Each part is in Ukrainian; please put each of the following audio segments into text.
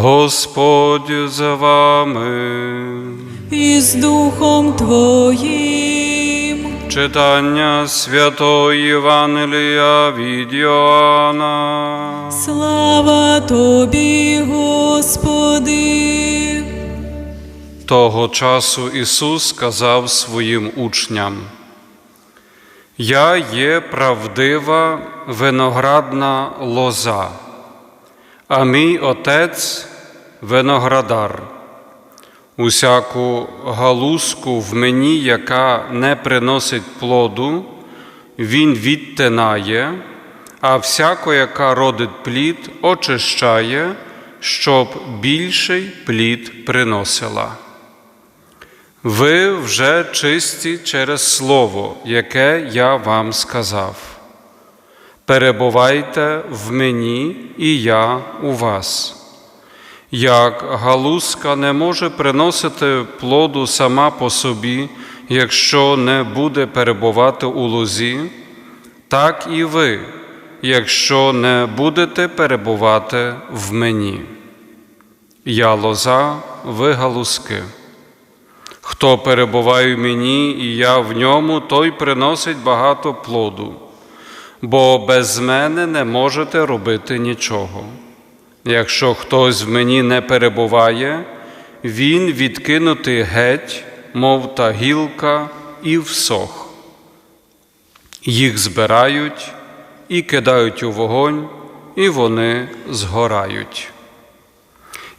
Господь за вами. і з Духом Твоїм. Читання Святої Євангелія від Йоанна. Слава Тобі, Господи. Того часу Ісус сказав своїм учням: Я є правдива виноградна лоза, а мій Отець виноградар. Усяку галузку в мені, яка не приносить плоду, Він відтинає, а всяко, яка родить плід, очищає, щоб більший плід приносила. Ви вже чисті через Слово, яке я вам сказав. Перебувайте в мені, і я у вас. Як галузка не може приносити плоду сама по собі, якщо не буде перебувати у лозі, так і ви, якщо не будете перебувати в мені. Я лоза, ви галузки. Хто перебуває в мені, і я в ньому, той приносить багато плоду, бо без мене не можете робити нічого. Якщо хтось в мені не перебуває, він відкинутий геть, мов та гілка, і всох. Їх збирають і кидають у вогонь, і вони згорають.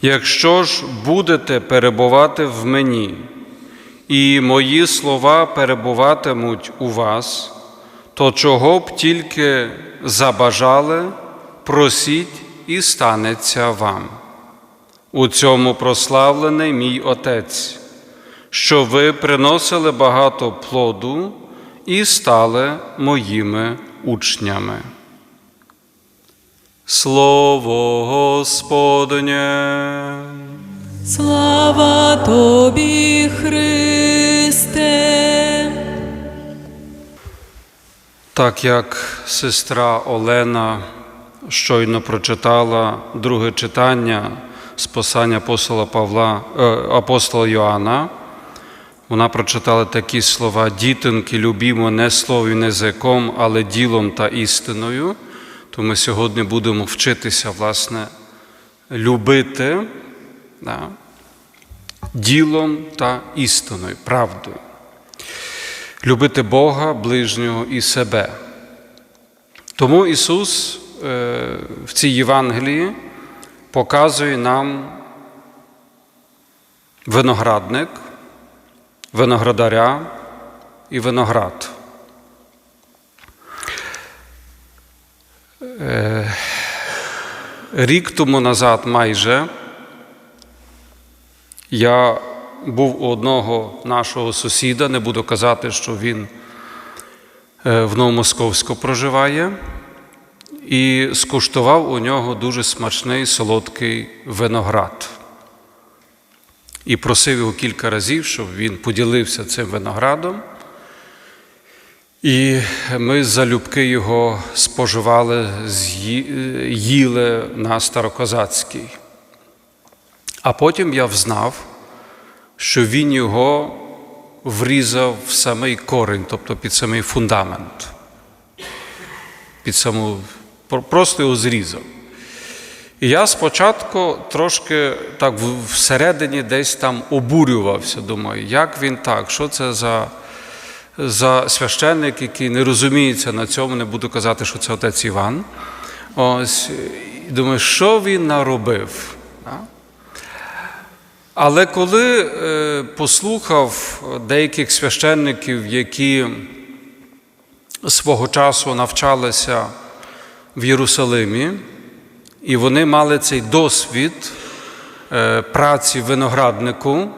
Якщо ж будете перебувати в мені, і мої слова перебуватимуть у вас, то чого б тільки забажали, просіть і станеться вам. У цьому прославлений мій Отець, що ви приносили багато плоду і стали моїми учнями. Слово Господнє. Слава Тобі, Христе. Так як сестра Олена щойно прочитала друге читання з послання апостола Павла, е, апостола Йоанна, вона прочитала такі слова: дітинки, любімо не словом, не язиком, але ділом та істиною. То ми сьогодні будемо вчитися, власне, любити да, ділом та істиною, правдою. Любити Бога, ближнього і себе. Тому Ісус в цій Євангелії показує нам виноградник, виноградаря і виноград. Е, Рік тому назад майже я був у одного нашого сусіда, не буду казати, що він е, в Новомосковську проживає, і скуштував у нього дуже смачний солодкий виноград. І просив його кілька разів, щоб він поділився цим виноградом. І ми залюбки його споживали, їли на Старокозацькій. А потім я взнав, що він його врізав в самий корінь, тобто під самий фундамент. Під саму, просто його зрізав. І я спочатку трошки так всередині десь там обурювався. Думаю, як він так, що це за, за священник, який не розуміється на цьому, не буду казати, що це отець Іван. Ось, і думаю, що він наробив? Але коли е, послухав деяких священників, які свого часу навчалися в Єрусалимі, і вони мали цей досвід е, праці винограднику,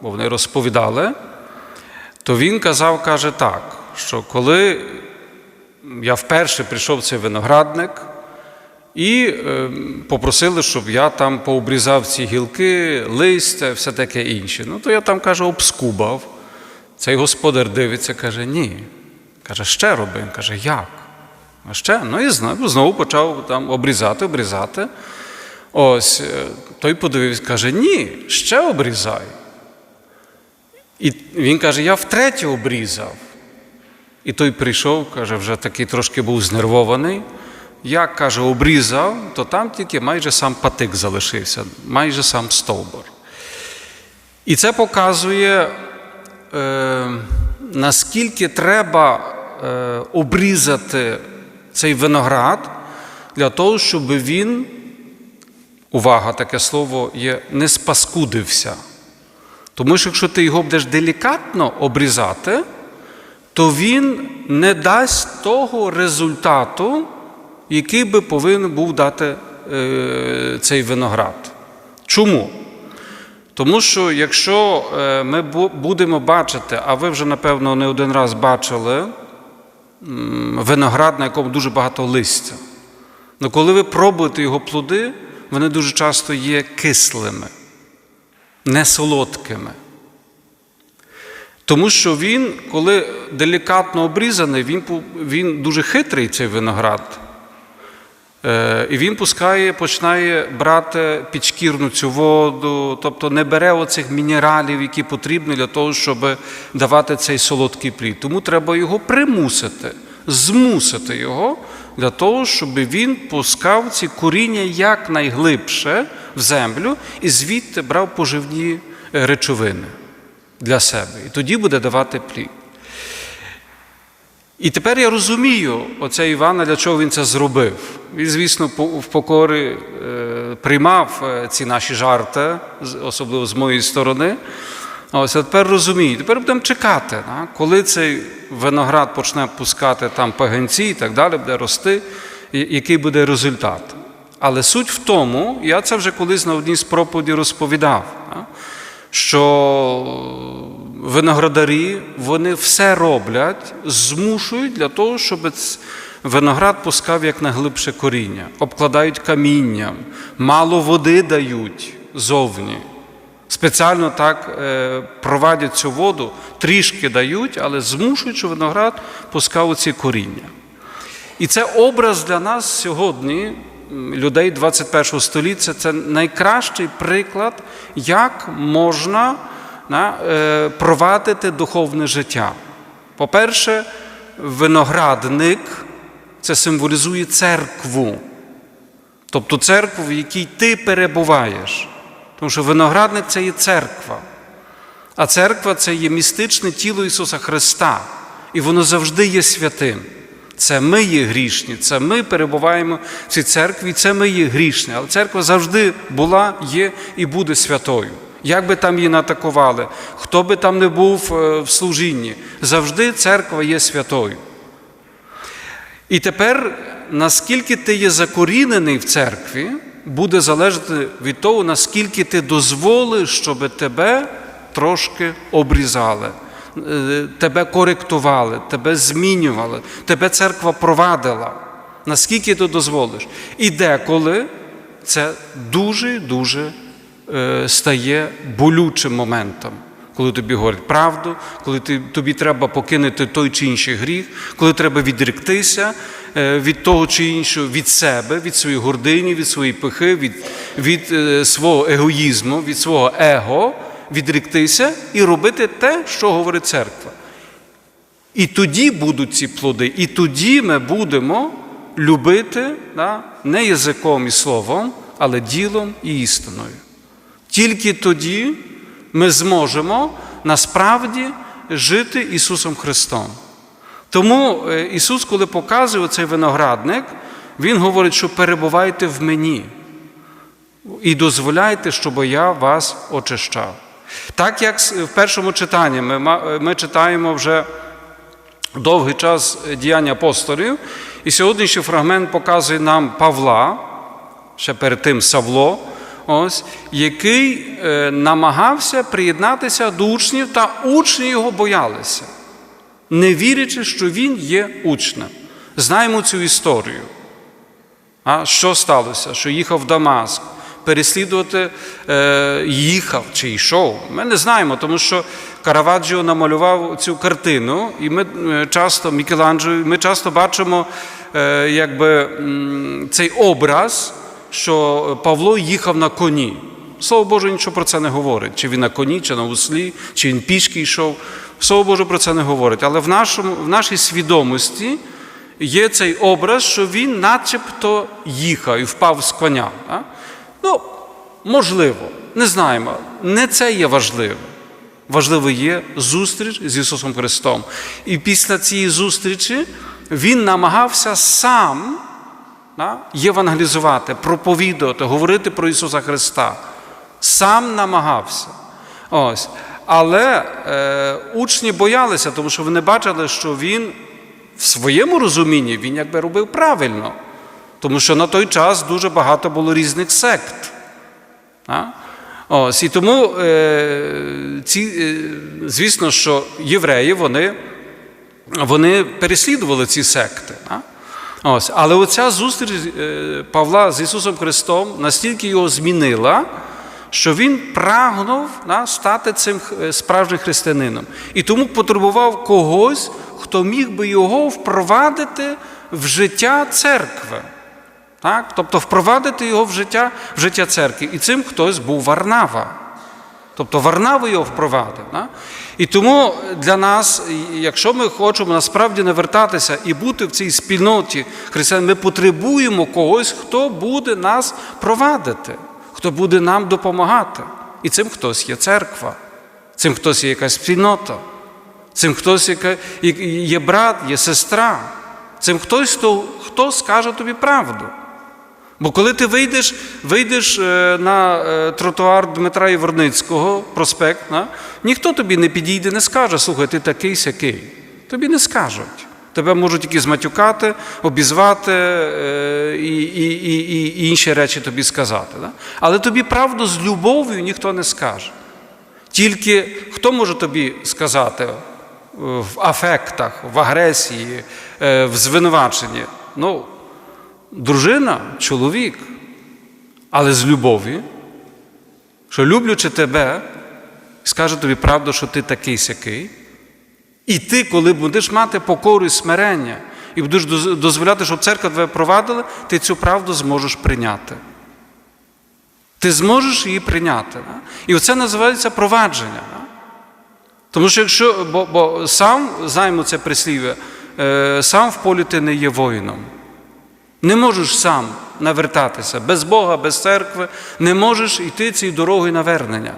бо вони розповідали, то він казав, каже так, що коли я вперше прийшов в цей виноградник, і е, попросили, щоб я там пообрізав ці гілки, листя, все таке інше. Ну, то я там, каже, обскубав. Цей господар дивиться, каже, ні. Каже, ще роби. Каже, як? А ще? Ну і знову, знову почав там обрізати, обрізати. Ось е, той подивився, каже: ні, ще обрізай. І він каже: я втретє обрізав. І той прийшов, каже, вже такий трошки був знервований. Як каже, обрізав, то там тільки майже сам патик залишився, майже сам стовбур. І це показує, е, наскільки треба е, обрізати цей виноград для того, щоб він, увага, таке слово є, не спаскудився. Тому що якщо ти його будеш делікатно обрізати, то він не дасть того результату, який би повинен був дати е, цей виноград. Чому? Тому що якщо е, ми будемо бачити, а ви вже, напевно, не один раз бачили виноград, на якому дуже багато листя. Але коли ви пробуєте його плоди, вони дуже часто є кислими, не солодкими. Тому що він, коли делікатно обрізаний, він, він дуже хитрий, цей виноград. Е, І він пускає, починає брати підшкірну цю воду, тобто не бере оцих мінералів, які потрібні для того, щоб давати цей солодкий плід. Тому треба його примусити, змусити його для того, щоб він пускав ці коріння якнайглибше в землю і звідти брав поживні е, речовини для себе. І тоді буде давати плід. І тепер я розумію оце Івана, для чого він це зробив. Він, звісно, в покорі е, приймав е, ці наші жарти, особливо з моєї сторони. Ось а тепер розумію. Тепер будемо чекати, коли цей виноград почне пускати там пагінці і так далі, буде рости, який буде результат. Але суть в тому, я це вже колись на одній з проповідей розповідав, що виноградарі вони все роблять, змушують для того, щоб виноград пускав як найглибше коріння, обкладають камінням, мало води дають зовні. Спеціально так е, провадять цю воду, трішки дають, але змушують, щоб виноград пускав ці коріння. І це образ для нас сьогодні, людей 21 століття, це найкращий приклад, як можна на, провадити духовне життя. По-перше, виноградник це символізує церкву, тобто церкву, в якій ти перебуваєш. Тому що виноградник це є церква. А церква це є містичне тіло Ісуса Христа, і воно завжди є святим. Це ми є грішні, це ми перебуваємо в цій церкві, це ми є грішні. Але церква завжди була, є і буде святою. Як би там її натакували, хто би там не був е, в служінні, завжди церква є святою. І тепер, наскільки ти є закорінений в церкві, буде залежати від того, наскільки ти дозволиш, щоб тебе трошки обрізали, е, тебе коректували, тебе змінювали, тебе церква провадила. Наскільки ти дозволиш? І деколи це дуже-дуже стає болючим моментом коли тобі говорять правду, коли тобі треба покинути той чи інший гріх, коли треба відректися е, від того чи іншого, від себе, від своєї гордині, від своєї пихи, від, від е, свого егоїзму, від свого его, відректися і робити те, що говорить церква. І тоді будуть ці плоди, і тоді ми будемо любити да, не язиком і словом, але ділом і істиною. Тільки тоді ми зможемо насправді жити Ісусом Христом. Тому е, Ісус, коли показує цей виноградник, Він говорить, що перебувайте в мені і дозволяйте, щоб я вас очищав. Так як в першому читанні ми, ми читаємо вже довгий час діяння апостолів, і сьогоднішній фрагмент показує нам Павла, ще перед тим Савло, ось, який е, намагався приєднатися до учнів, та учні його боялися, не вірячи, що він є учнем. Знаємо цю історію. А що сталося? Що їхав в Дамаск, переслідувати е, їхав чи йшов. Ми не знаємо, тому що Караваджіо намалював цю картину, і ми е, часто, Мікеланджело, ми часто бачимо е, якби, цей образ, що Павло їхав на коні. Слово Боже нічого про це не говорить. Чи він на коні, чи на услі, чи він пішки йшов. Слово Боже про це не говорить. Але в, нашому, в нашій свідомості є цей образ, що він начебто їхав і впав з коня. А? Ну, можливо, не знаємо. Не це є важливе. Важливо є зустріч з Ісусом Христом. І після цієї зустрічі Він намагався сам євангелізувати, проповідувати, говорити про Ісуса Христа. Сам намагався. Ось. Але е, учні боялися, тому що вони бачили, що він в своєму розумінні він якби робив правильно. Тому що на той час дуже багато було різних сект. А? Ось, і тому, е, ці, е, звісно, що євреї вони, вони переслідували ці секти. А? Ось, але оця зустріч е, Павла з Ісусом Христом настільки його змінила, що він прагнув да, стати цим е, справжнім християнином. І тому потребував когось, хто міг би його впровадити в життя церкви. Так? Тобто впровадити його в життя, в життя церкви. І цим хтось був Варнава. Тобто Варнава його впровадив. Да? І тому для нас, якщо ми хочемо насправді навертатися і бути в цій спільноті християн, ми потребуємо когось, хто буде нас провадити, хто буде нам допомагати. І цим хтось є церква, цим хтось є якась спільнота, цим хтось є брат, є сестра, цим хтось, хто, хто скаже тобі правду. Бо коли ти вийдеш вийдеш е, на е, тротуар Дмитра Єворницького, проспект, да, ніхто тобі не підійде, не скаже, слухай, ти такий сякий. Тобі не скажуть. Тебе можуть тільки зматюкати, обізвати е, і, і, і, і інші речі тобі сказати. Да? Але тобі правду з любов'ю ніхто не скаже. Тільки хто може тобі сказати в афектах, в агресії, в звинуваченні? Ну, дружина, чоловік, але з любов'ю, що люблячи тебе, скаже тобі правду, що ти такий сякий. І ти, коли будеш мати покору і смирення, і будеш дозволяти, щоб церква тебе провадила, ти цю правду зможеш прийняти. Ти зможеш її прийняти. Да? І оце називається провадження. Да? Тому що якщо, бо, бо сам, знаємо це прислів'я, е, сам в полі ти не є воїном. Не можеш сам навертатися без Бога, без церкви, не можеш йти цією дорогою навернення.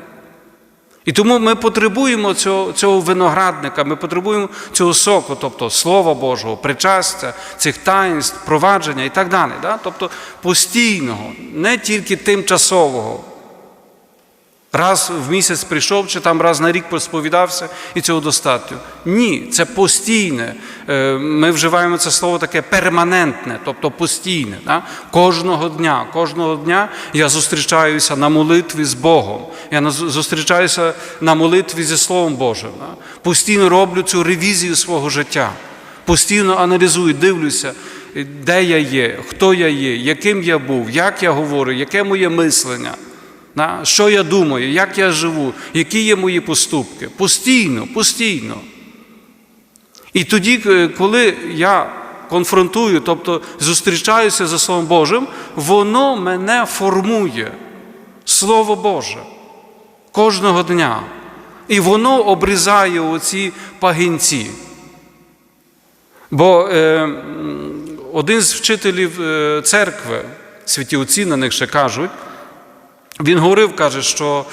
І тому ми потребуємо цього цього виноградника, ми потребуємо цього соку, тобто Слова Божого, причастя, цих таїнств, провадження і так далі. Да? Тобто постійного, не тільки тимчасового. Раз в місяць прийшов, чи там раз на рік посповідався, і цього достатньо. Ні, це постійне. Е, ми вживаємо це слово таке перманентне, тобто постійне. Да? Кожного дня, кожного дня я зустрічаюся на молитві з Богом. Я зустрічаюся на молитві зі Словом Божим. Да? Постійно роблю цю ревізію свого життя. Постійно аналізую, дивлюся, де я є, хто я є, яким я був, як я говорю, яке моє мислення. Що я думаю, як я живу, які є мої поступки? Постійно, постійно. І тоді, коли я конфронтую, тобто зустрічаюся за Словом Божим, воно мене формує. Слово Боже кожного дня. І воно обрізає оці пагінці. Бо е, один з вчителів е, церкви, святі отці на них ще кажуть, він говорив, каже, що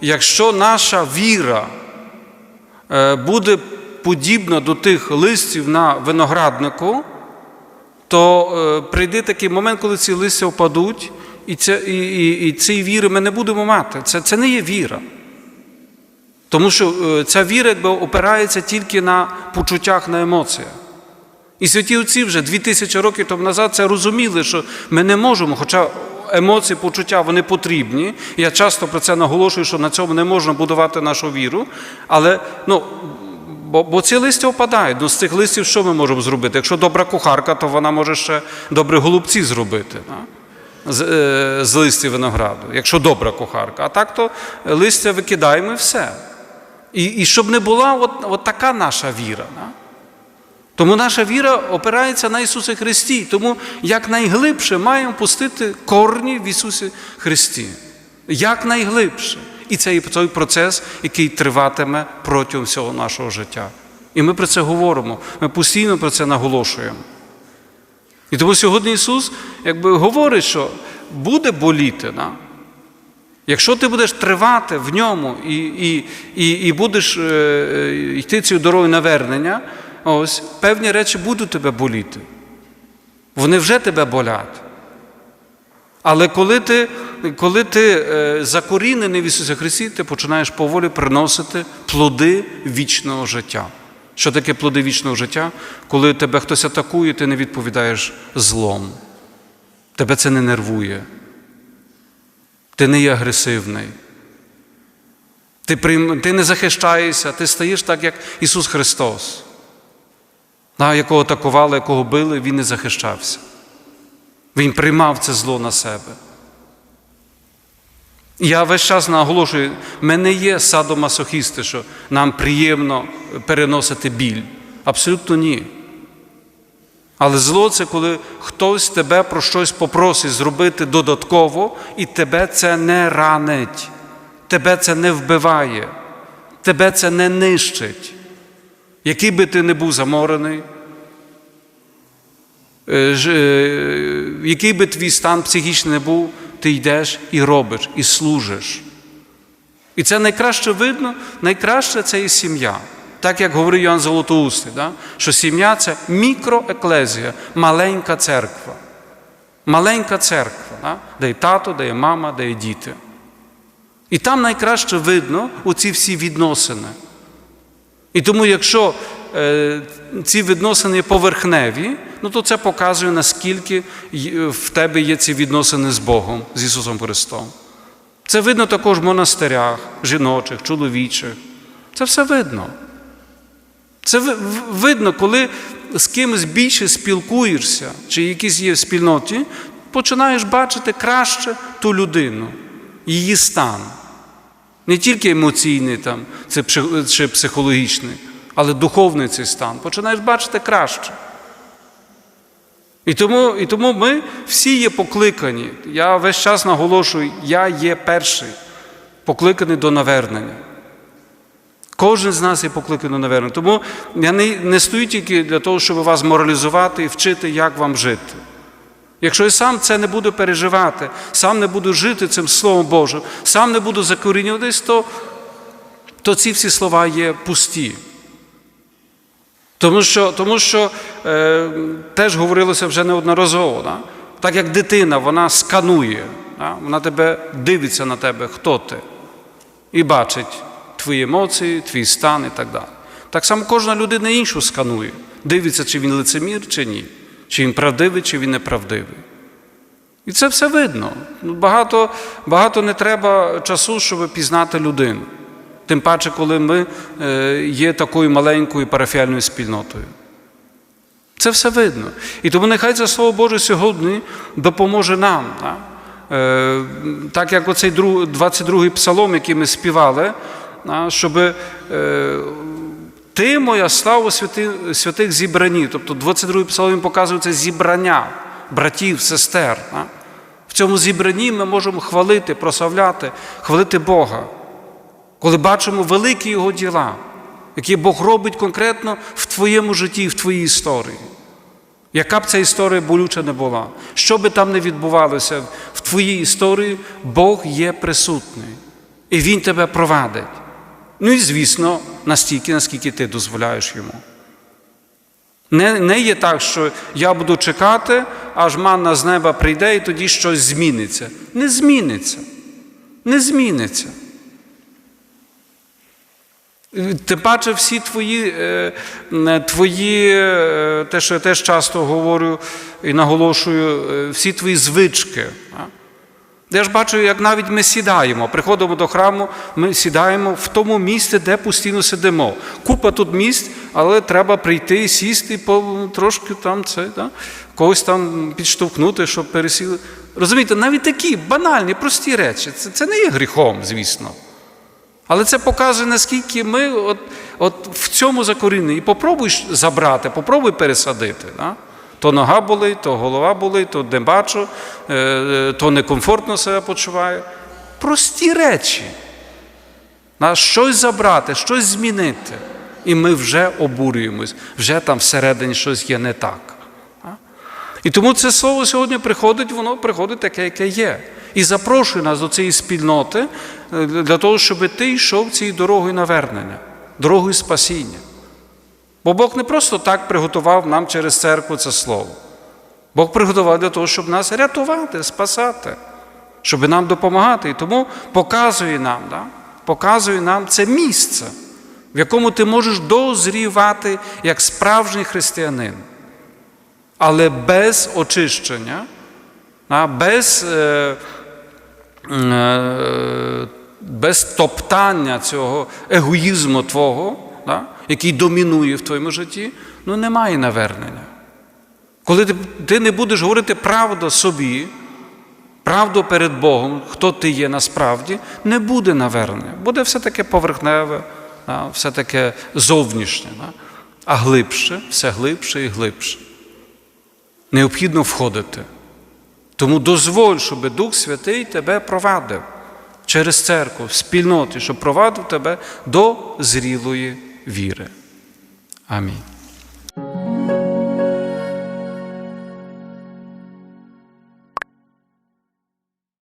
якщо наша віра е, буде подібна до тих листів на винограднику, то е, прийде такий момент, коли ці листя впадуть, і, це, і, і, і цієї віри ми не будемо мати. Це, це не є віра. Тому що е, ця віра якби опирається тільки на почуттях, на емоціях. І святі отці вже дві тисячі років тому назад це розуміли, що ми не можемо, хоча емоції, почуття вони потрібні. Я часто про це наголошую, що на цьому не можна будувати нашу віру. Але ну, бо, бо ці листя опадають. Ну, з цих листів що ми можемо зробити? Якщо добра кухарка, то вона може ще добрі голубці зробити. З, е, з листів винограду, якщо добра кухарка. А так то листя викидаємо і все. І і щоб не була от, от така наша віра. Да? Тому наша віра опирається на Ісусі Христі. Тому якнайглибше маємо пустити корні в Ісусі Христі. Якнайглибше. І це і той процес, який триватиме протягом всього нашого життя. І ми про це говоримо, ми постійно про це наголошуємо. І тому сьогодні Ісус якби говорить, що буде боліти. Да? Якщо ти будеш тривати в ньому і, і, і, і будеш е, е, йти цією дорогою навернення, ось певні речі будуть тебе боліти. Вони вже тебе болять. Але коли ти, коли ти е, закорінений в Ісусі Христі, ти починаєш поволі приносити плоди вічного життя. Що таке плоди вічного життя? Коли тебе хтось атакує, ти не відповідаєш злом. Тебе це не нервує. Ти не є агресивний. Ти, ти не захищаєшся, ти стаєш так, як Ісус Христос, на якого атакували, якого били, Він не захищався. Він приймав це зло на себе. Я весь час наголошую, ми не є садомасохісти, що нам приємно переносити біль. Абсолютно ні. Але зло це коли хтось тебе про щось попросить зробити додатково, і тебе це не ранить, тебе це не вбиває, тебе це не нищить. Який би ти не був заморений, е, е, який би твій стан психічний не був, ти йдеш і робиш, і служиш. І це найкраще видно, найкраще це і сім'я. Так як говорив Йоанн Золотоустий, да? що сім'я це мікроеклезія, маленька церква. Маленька церква, да? де є тато, де є мама, де є діти. І там найкраще видно оці всі відносини. І тому, якщо е, ці відносини поверхневі, ну то це показує, наскільки в тебе є ці відносини з Богом, з Ісусом Христом. Це видно також в монастирях, жіночих, чоловічих. Це все видно. Це видно, коли з кимось більше спілкуєшся, чи якісь є в спільноті, починаєш бачити краще ту людину, її стан. Не тільки емоційний там, це чи психологічний, але духовний цей стан. Починаєш бачити краще. І тому, і тому ми всі є покликані. Я весь час наголошую, я є перший, покликаний до навернення. Кожен з нас є покликаний до навернення. Тому я не, не стою тільки для того, щоб вас моралізувати і вчити, як вам жити. Якщо я сам це не буду переживати, сам не буду жити цим Словом Божим, сам не буду закорінюватись, то, то ці всі слова є пусті. Тому що, тому що е, теж говорилося вже неодноразово. Да? Так як дитина, вона сканує, да? вона тебе дивиться на тебе, хто ти, і бачить твої емоції, твій стан і так далі. Так само кожна людина іншу сканує, дивиться, чи він лицемір, чи ні, чи він правдивий, чи він неправдивий. І це все видно. Ну, Багато, багато не треба часу, щоб пізнати людину. Тим паче, коли ми е, є такою маленькою парафіальною спільнотою. Це все видно. І тому нехай це Слово Боже сьогодні допоможе нам. Так, е, так як оцей 22-й псалом, який ми співали, щоб е, ти, моя слава святи, святих зібрані. Тобто 22-й псалом показує це зібрання братів, сестер. В цьому зібранні ми можемо хвалити, прославляти, хвалити Бога коли бачимо великі Його діла, які Бог робить конкретно в твоєму житті, в твоїй історії. Яка б ця історія болюча не була, що би там не відбувалося в твоїй історії, Бог є присутній. І Він тебе провадить. Ну і, звісно, настільки, наскільки ти дозволяєш йому. Не, не є так, що я буду чекати, аж манна з неба прийде і тоді щось зміниться. Не зміниться. Не зміниться. Тим паче всі твої, е, твої, е, те, що я теж часто говорю і наголошую, е, всі твої звички. Я ж бачу, як навіть ми сідаємо, приходимо до храму, ми сідаємо в тому місці, де постійно сидимо. Купа тут місць, але треба прийти, сісти, по- трошки там це, да? когось там підштовхнути, щоб пересіли. Розумієте, навіть такі банальні, прості речі. Це, це не є гріхом, звісно. Але це показує, наскільки ми от, от в цьому закорінні. І попробуй забрати, попробуй пересадити. Да? То нога болить, то голова болить, то не бачу, е, е, то некомфортно себе почуваю. Прості речі. На щось забрати, щось змінити. І ми вже обурюємось, вже там всередині щось є не так. І тому це слово сьогодні приходить, воно приходить таке, яке є. І запрошує нас до цієї спільноти е, для того, щоб ти йшов цією дорогою навернення, дорогою спасіння. Бо Бог не просто так приготував нам через церкву це слово. Бог приготував для того, щоб нас рятувати, спасати, щоб нам допомагати. І тому показує нам, да? показує нам це місце, в якому ти можеш дозрівати як справжній християнин. Але без очищення, без, е, е, без топтання цього егоїзму твого, який домінує в твоєму житті, ну немає навернення. Коли ти, не будеш говорити правду собі, правду перед Богом, хто ти є насправді, не буде навернення. Буде все таке поверхневе, все таке зовнішнє, а глибше, все глибше і глибше. Необхідно входити. Тому дозволь, щоб Дух Святий тебе провадив через церкву, в спільноті, щоб провадив тебе до зрілої віри. Амінь.